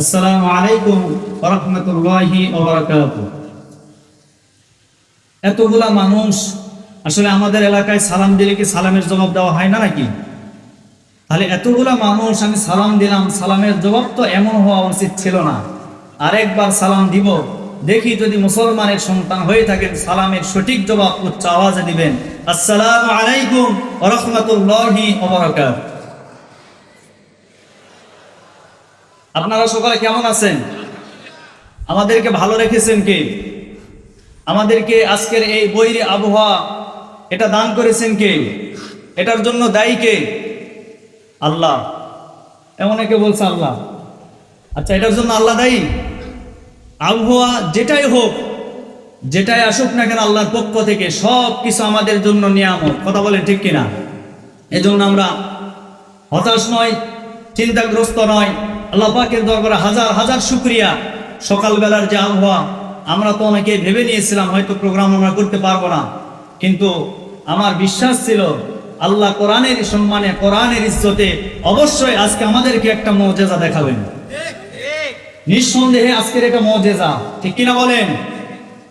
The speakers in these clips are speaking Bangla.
আসসালামু আলাইকুম রহমতুল্লাহি এতগুলা মানুষ আসলে আমাদের এলাকায় সালাম দিলে কি সালামের জবাব দেওয়া হয় না নাকি? তাহলে এতগুলা মানুষ আমি সালাম দিলাম, সালামের জবাব তো এমন হওয়া উচিত ছিল না। আরেকবার সালাম দিব, দেখি যদি মুসলমানের সন্তান হয়ে থাকেন, সালামের সঠিক জবাব, উচ্চ আওয়াজে দিবেন। আসসালামু আলাইকুম রহমতুল্লাহি আপনারা সকালে কেমন আছেন? আমাদেরকে ভালো রেখেছেন কে? আমাদেরকে আজকের এই বৈরী আবহাওয়া এটা দান করেছেন কে? এটার জন্য দায়ী কে? আল্লাহ। এমন একে বলছে আল্লাহ। আচ্ছা এটার জন্য আল্লাহ দায়ী? আবহাওয়া যেটাই হোক, যেটাই আসুক না কেন আল্লাহর পক্ষ থেকে সব কিছু আমাদের জন্য নিয়ামত। কথা বলেন ঠিক কিনা? এজন্য আমরা হতাশ নয় চিন্তাগ্রস্ত নয় আল্লাহ পাকের দরবারে হাজার হাজার শুক্রিয়া। সকালবেলার যে আবহাওয়া, আমরা তো অনেকে ভেবে নিয়েছিলাম, হয়তো প্রোগ্রাম আমরা করতে পারব না। কিন্তু আমার বিশ্বাস ছিল, আল্লাহ কোরআনের সম্মানে, কোরআনের ইজ্জতে অবশ্যই আজকে আমাদেরকে একটা মজেজা দেখাবেন। নিঃসন্দেহে আজকের এটা মজেজা, ঠিক কিনা বলেন?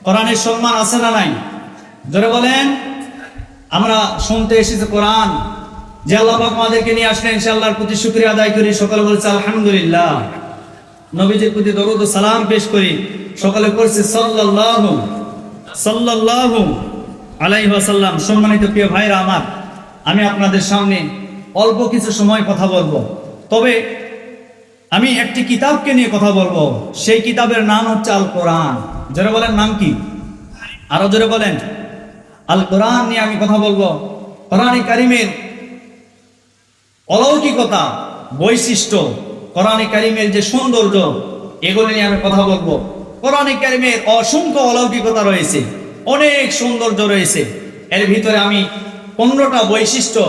কোরআনের সম্মান আছে না নাই? ধরে বলেন? আমরা শুনতে এসেছি কোরআন। যে আল্লাহ পাক আমাদেরকে নিয়ে আসলেন সে আল্লাহর প্রতি শুক্রিয়া আদায় করি, সকালে বলছে আলহামদুলিল্লাহ। নবীজির প্রতি দরুদ সালাম পেশ করি, সকালে পড়ছে সাল্লাল্লাহু সাল্লাল্লাহু আলাইহি ওয়াসাল্লাম। সম্মানিত প্রিয় ভাইরা আমার, আমি আপনাদের সামনে অল্প কিছু সময় কথা বলব। তবে আমি একটি কিতাবকে নিয়ে কথা বলব। সেই কিতাবের নাম হচ্ছে আল কোরআন জোরে বলেন নাম কি? আরও জোরে বলেন। আল কোরআন নিয়ে আমি কথা বলব। কোরআনে কারিমের অলৌকিকতা, বৈশিষ্ট্য, কোরআনে কারিমের যে সৌন্দর্য, এগুলো নিয়ে আমি কথা বলব। কোরআনে কারিমের অসংখ্য অলৌকিকতা রয়েছে, অনেক সৌন্দর্য রয়েছে। এর ভিতরে আমি পনেরোটা বৈশিষ্ট্য,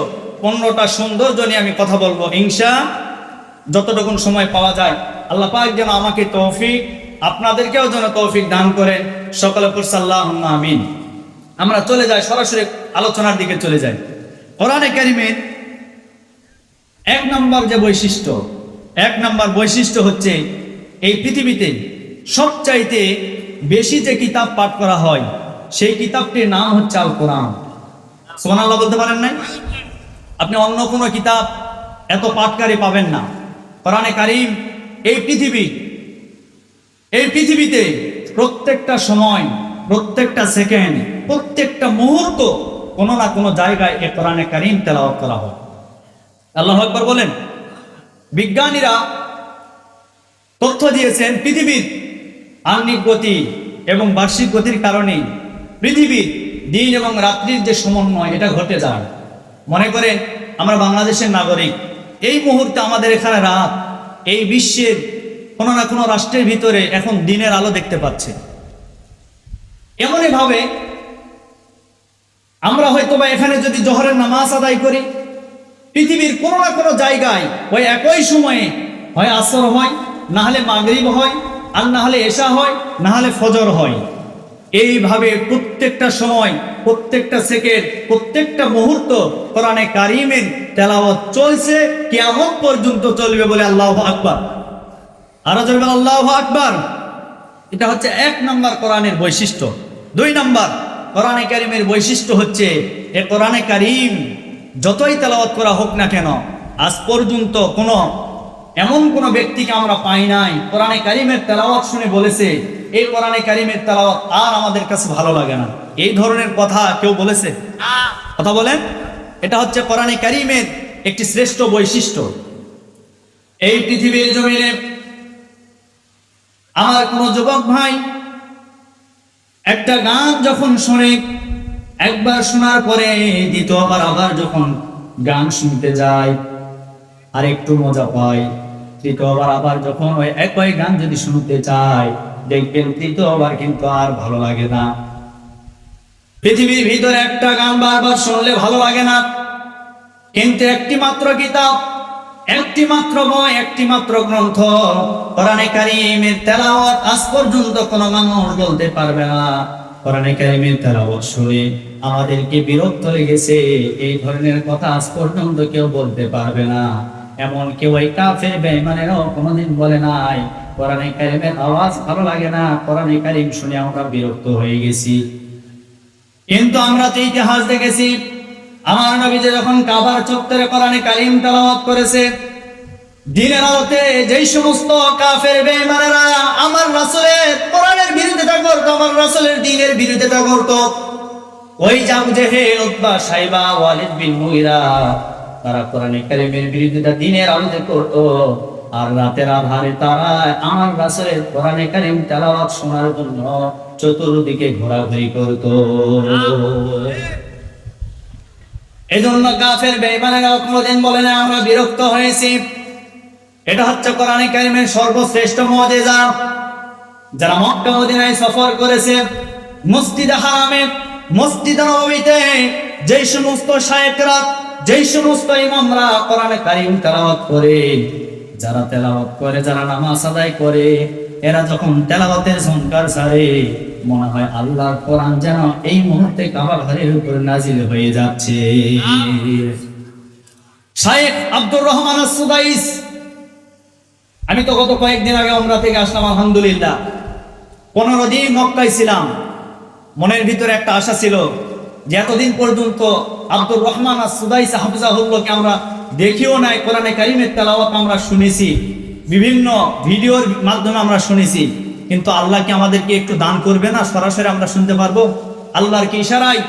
পনেরোটা সৌন্দর্য নিয়ে আমি কথা বলব হিংসা যতটুকুন সময় পাওয়া যায়, আল্লাহ পাক যেন আমাকে তৌফিক, আপনাদেরকেও যেন তৌফিক দান করেন। সকলে পড়সাল্লাহ আমিন। আমরা চলে যাই, সরাসরি আলোচনার দিকে চলে যাই। কোরআনে কারিমের এক নম্বর যে বৈশিষ্ট্য, এক নম্বর বৈশিষ্ট্য হচ্ছে এই পৃথিবীতে সবচাইতে বেশি যে কিতাব পাঠ করা হয়, সেই কিতাবটির নাম হচ্ছে আল কোরআন সোমান আল্লাহ বলতে পারেন নাই? আপনি অন্য কোনো কিতাব এত পাঠকারী পাবেন না। কোরআনে কারিম এই পৃথিবী, এই পৃথিবীতে প্রত্যেকটা সময়, প্রত্যেকটা সেকেন্ড, প্রত্যেকটা মুহূর্ত কোনো না কোনো জায়গায় এ কোরআনে কারিম তেলাওয়াত করা হয়। আল্লাহ একবার বলেন। বিজ্ঞানীরা তথ্য দিয়েছেন পৃথিবীর আহ্নিক গতি এবং বার্ষিক গতির কারণে পৃথিবীর দিন এবং রাত্রির যে সমন্বয়, এটা ঘটে যায়। মনে করেন, আমরা বাংলাদেশের নাগরিক, এই মুহূর্তে আমাদের এখানে রাত, এই বিশ্বের কোনো না কোনো রাষ্ট্রের ভিতরে এখন দিনের আলো দেখতে পাচ্ছে। এমনই ভাবে আমরা হয়তো বা এখানে যদি জহরের নামাজ আদায় করি পৃথিবীর কোনো না কোনো জায়গায় ওই একই সময়ে হয় আসর হয়, না হলে মাগরিব হয়, আর না হলে এশা হয়, না হলে ফজর হয়। এইভাবে প্রত্যেকটা সময়, প্রত্যেকটা সেকেন্ড, প্রত্যেকটা মুহূর্ত কোরআনে কারিমের তেলাওয়াত চলছে কেমন পর্যন্ত চলবে বলে আল্লাহ আকবার। আরও চলবে আল্লাহ আকবার। এটা হচ্ছে এক নম্বর কোরআনের বৈশিষ্ট্য। দুই নম্বর কোরআনে কারিমের বৈশিষ্ট্য হচ্ছে, এ কোরআনে কারিম যতই তেলাওয়াত করা হোক না কেন, আজ পর্যন্ত কোনো, এমন কোনো ব্যক্তিকে আমরা পাই নাই। কোরআনে কারিমের তেলাওয়াত শুনে বলেছে, এই কোরআনে কারিমের তেলাওয়াত আর আমাদের কাছে ভালো লাগে না। এই ধরনের কথা কেউ বলেছে? কথা বলেন। এটা হচ্ছে কোরআনে কারিমের একটি শ্রেষ্ঠ বৈশিষ্ট্য। এই পৃথিবীর জমিনে আমার কোনো যুবক ভাই একটা গান যখন শোনে একবার শোনার পরে দ্বিতীয়বার আবার আবার যখন গান শুনতে যায় আর একটু মজা পায় তৃতীয়বার আবার যখন ওই একই গান যদি শুনতে চায় দেখবেন তৃতীয়বার কিন্তু আর ভালো লাগে না। পৃথিবীর ভিতরে একটা গান বারবার শুনলে ভালো লাগে না। কিন্তু একটি মাত্র কিতাব, একটি মাত্র বই, একটি মাত্র গ্রন্থ, কোরআনে কারিমের তেলাওয়াত আজ পর্যন্ত কোনো মানুষ বলতে পারবে না। কোরআনে কারিমের তেলাওয়াত শুনে আমাদেরকে বিরক্ত লেগেছে। এই ধরনের কথা আজ পর্যন্ত কেউ বলতে পারবে না। এমন কেউ ওই কাফের বেঈমানেরও কোনোদিন বলে নাই, কোরআনে কারিমের আওয়াজ ভালো লাগে না, কোরআনে কারিম শুনে আমরা বিরক্ত হয়ে গেছি। কিন্তু আমরা তো ইতিহাস দেখেছি, আমার নবী যে যখন কাবার চত্বরে কোরআনে কারিম তেলাওয়াত করেছে দিনের আলোতে যেই সমস্ত কাফের বেঈমানেরা আমার রাসূলের কোরআনের বিরোধিতা করত, আমার রাসূলের দ্বীনের বিরোধিতা করত, ওই জামু জেহেল উতবা সাইবা ওয়ালিদ বিন মুগিরা তারা কোরআনে কারিমের বিরোধিতা দিনের আলোতে করত, আর রাতের আধারে তারা আমার রাসূলের কোরআনে কারিম তেলাওয়াত শোনার জন্য চতুর্দিকে ঘোরাঘুরি করত। এজন্য কাফের বেঈমানেরা কোনোদিন বলে না, আমরা বিরক্ত হয়েছি। এটা হচ্ছে কোরআনে কারিমের সর্বশ্রেষ্ঠ মুজিজা। যারা মক্কা মদিনায় সফর করেছে মসজিদে হারামে মসজিদ নববীতে যেই সমস্ত শায়েকরা যেই সমস্ত ইমামরা কোরআনে কারিম তেলাওয়াত করে যারা তেলাওয়াত করে যারা নামাজ আদায় করে এরা যখন তেলাওয়াতের সংকার ছাড়ে মনে হয় আল্লাহর কোরআন যেন এই মুহূর্তে কাবা ঘরের উপরে নাজিল হয়ে যাচ্ছে। শায়েখ আব্দুর রহমান সুদাইস আমি তো গত কয়েকদিন আগে আমরা থেকে আসলাম, আলহামদুলিল্লাহ। পনেরো দিন মক্কায় ছিলাম। মনের ভিতরে একটা আশা ছিল যে এতদিন পর্যন্ত আব্দুর রহমান আর সুদাইস হাফিজাহুল্লাহকে আমরা দেখিও নাই, কোরআনে কারিমের তেলাওয়াত আমরা শুনেছি, বিভিন্ন ভিডিওর মাধ্যমে আমরা শুনেছি। কিন্তু আল্লাহ কি আমাদেরকে একটু দান করবে না? সরাসরি আমরা শুনতে পারব। আল্লাহর কি ইশারায়?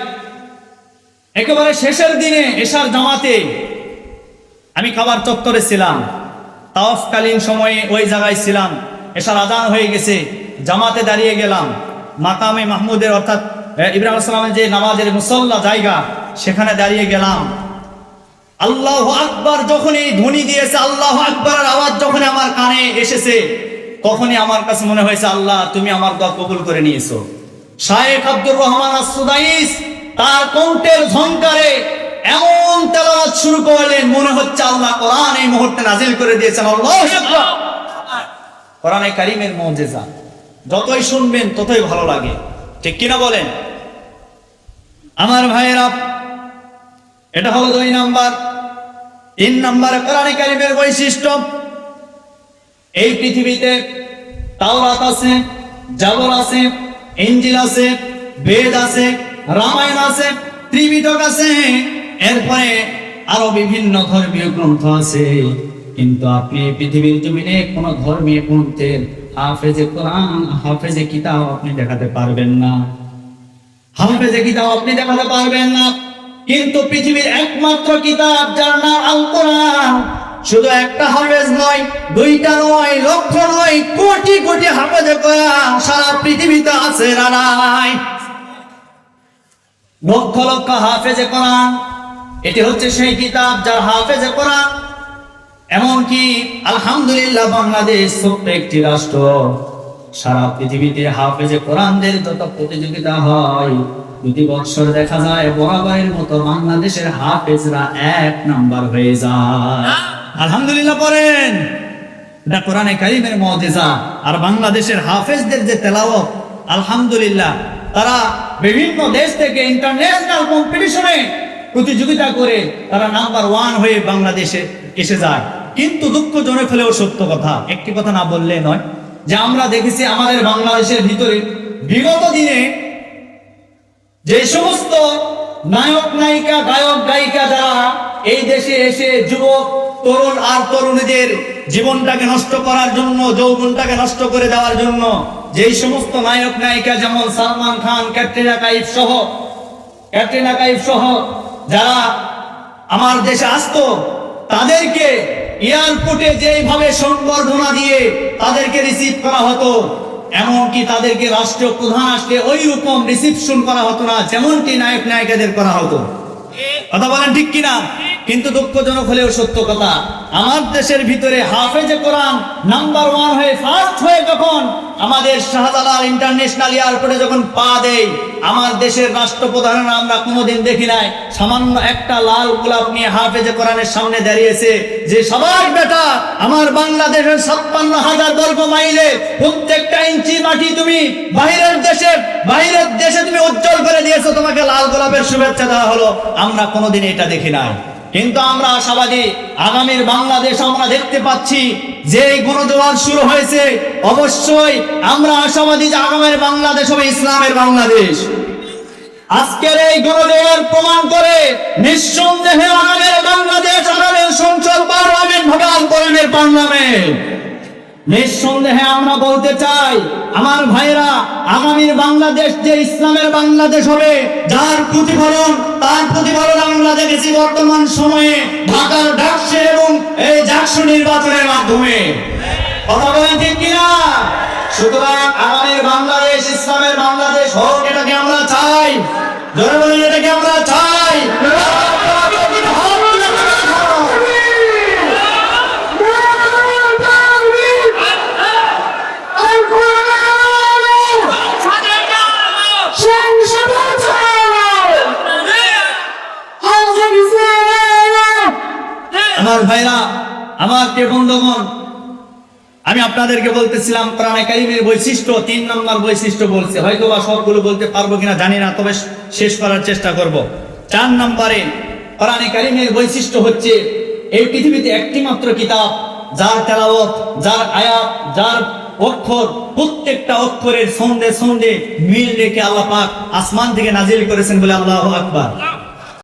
একেবারে শেষের দিনে এশার জামাতে আমি খাবার চত্বরে ছিলাম। তাওফকালীন সময়ে ওই জায়গায় ছিলাম। এসার আদান হয়ে গেছে। জামাতে দাঁড়িয়ে গেলাম। মাকামে মাহমুদের অর্থাৎ ইব্রাহিম আসসালামের যে নামাজের মুসল্লা জায়গা, সেখানে দাঁড়িয়ে গেলাম। আল্লাহ আকবার যখন এই ধ্বনি দিয়েছে, আল্লাহ আকবরের আওয়াজ যখন আমার কানে এসেছে, তখনই আমার কাছে মনে হয়েছে, আল্লাহ, তুমি আমার দোয়া কবুল করে নিয়েছো। শায়েখ আব্দুর রহমান আসুদাইস তার কণ্ঠের ঝংকারে এমন তেলাওয়াত শুরু করলেন, মনে হচ্ছে আল্লাহ কোরআন এই মুহূর্তে নাজিল করে দিয়েছেন। আল্লাহ কারিমের যতই শুনবেন, ততই ভালো লাগে। ঠিক কিনা বলেন? আমার ভাইয়েরা এটা হলো দুই নাম্বার। তিন নাম্বার কারিমের বৈশিষ্ট্য। এই পৃথিবীতে তাওরাত আছে, জাবর আছে ইঞ্জিল আছে, বেদ আছে, রামায়ণ আছে ত্রিপিটক আছে। এরপরে আরও বিভিন্ন ধর্মীয় গ্রন্থ আছে। কিন্তু আপনি পৃথিবীর জমিনে কোন ধর্মীয় গ্রন্থের হাফেজে কোরআন, হাফেজে কিতাব আপনি দেখাতে পারবেন না। হাফেজে কিতাব আপনি দেখাতে পারবেন না। কিন্তু পৃথিবীর একমাত্র কিতাব যার নাম আল কোরআন শুধু একটা হাফেজ নয়, দুইটা নয়, লক্ষ নয়, কোটি কোটি হাফেজে কোরআন সারা পৃথিবীতে আছে না লক্ষ লক্ষ হাফেজে কোরআন এটি হচ্ছে সেই কিতাব যার হাফেজে কোরআন। এমনকি আলহামদুলিল্লাহ বাংলাদেশ ছোট্ট একটি রাষ্ট্র। সারা পৃথিবীতে হাফেজে কোরআনদের যত প্রতিযোগিতা হয়, প্রতি বছর দেখা যায় বরাবরের মতো বাংলাদেশের হাফেজরা এক নাম্বার হয়ে যায়। আলহামদুলিল্লাহ পড়েন। এটা কোরআনে কারিমের মজেজা। আর বাংলাদেশের হাফেজদের যে তেলাওয়াত, আলহামদুলিল্লাহ, তারা বিভিন্ন দেশ থেকে ইন্টারন্যাশনাল কম্পিটিশনে প্রতিযোগিতা করে তারা নাম্বার ওয়ান হয়ে বাংলাদেশে এসে যায়। কিন্তু দুঃখজনক হলেও সত্য কথা, একটি কথা না বললে নয় যে আমরা দেখেছি আমাদের বাংলাদেশের ভিতরে বিগত দিনে যে সমস্ত নায়ক, নায়িকা, গায়ক, গায়িকা যারা এই দেশে এসে যুবক, তরুণ আর তরুণীদের জীবনটাকে নষ্ট করার জন্য, যৌবনটাকে নষ্ট করে দেওয়ার জন্য যেই সমস্ত নায়ক, নায়িকা যেমন সালমান খান, ক্যাটরিনা কাইফ সহ, ক্যাটরিনা কাইফ সহ যারা আমার দেশে আসতো, তাদেরকে এয়ারপোর্টে যেইভাবে সংবর্ধনা দিয়ে তাদেরকে রিসিভ করা হতো, এমনকি তাদেরকে রাষ্ট্রীয় প্রধান আসলে ওই রকম রিসিপশন করা হতো না, যেমনটি নায়ক নায়িকাদের করা হতো। কথা বলেন ঠিক কিনা? কিন্তু দুঃখজনক হলেও সত্য কথা, আমার দেশের ভিতরে হাফেজে কোরআন নাম্বার ওয়ান হয়ে ফার্স্ট হয়ে যখন আমাদের শাহজালাল ইন্টারন্যাশনাল এয়ারপোর্টে যখন পা দেয়, আমার দেশের রাষ্ট্রপ্রধানেরা আমরা কোনোদিন দেখি নাই। সামান্য একটা লাল গোলাপ নিয়ে হাফেজে কোরআনের সামনে দাঁড়িয়েছে যে সবার বেটা, আমার বাংলাদেশের ছাপ্পান্ন হাজার বর্গ মাইলে প্রত্যেকটা ইঞ্চি মাটি তুমি বাইরের দেশে বাইরের দেশে তুমি উজ্জ্বল করে দিয়েছ, তোমাকে লাল গোলাপের শুভেচ্ছা দেওয়া হলো। আমরা কোনোদিন এটা দেখি নাই। কিন্তু আমরা আশাবাদী, আগামীর বাংলাদেশ আমরা দেখতে পাচ্ছি যে গণজোয়ার শুরু হয়েছে, অবশ্যই আমরা আশাবাদী যে আগামের বাংলাদেশ হবে ইসলামের বাংলাদেশ। আজকের এই গণজোয়ার প্রমাণ করে নিঃসন্দেহে আগামের বাংলাদেশ, আগামের সংসদ পার্লামেন্ট হবে আল পার্লামেন্ট নিঃসন্দেহে আমরা বলতে চাই, আমার ভাইরা আগামীর বাংলাদেশ যে ইসলামের বাংলাদেশ হবে, যার প্রতিফলন, তার প্রতিফলন আমরা দেখেছি বর্তমান সময়ে ঢাকার ডাকসে এবং এই জাকসু নির্বাচনের মাধ্যমে। কথা বলেন ঠিক কিনা? সুতরাং আগামীর বাংলাদেশ, ইসলামের বাংলাদেশ হোক, এটাকে আমরা চাই। জোরে বলি এটাকে আমরা চাই। আমার কে বন্ধুগণ, আমি আপনাদেরকে বলতেছিলাম, কোরআনে কারিমের বৈশিষ্ট্য তিন নম্বর বৈশিষ্ট্য বলছে। হয়তো বা সবগুলো বলতে পারব কিনা জানি না, তবে শেষ করার চেষ্টা করব। চার নম্বরে কোরআনে কারিমের বৈশিষ্ট্য হচ্ছে, এই পৃথিবীতে একটি মাত্র কিতাব, যার তেলাওয়াত, যার আয়াত, যার অক্ষর, প্রত্যেকটা অক্ষরের সন্ধে সন্ধে মিল রেখে আল্লাহ পাক আসমান থেকে নাজিল করেছেন বলে আল্লাহ আকবার।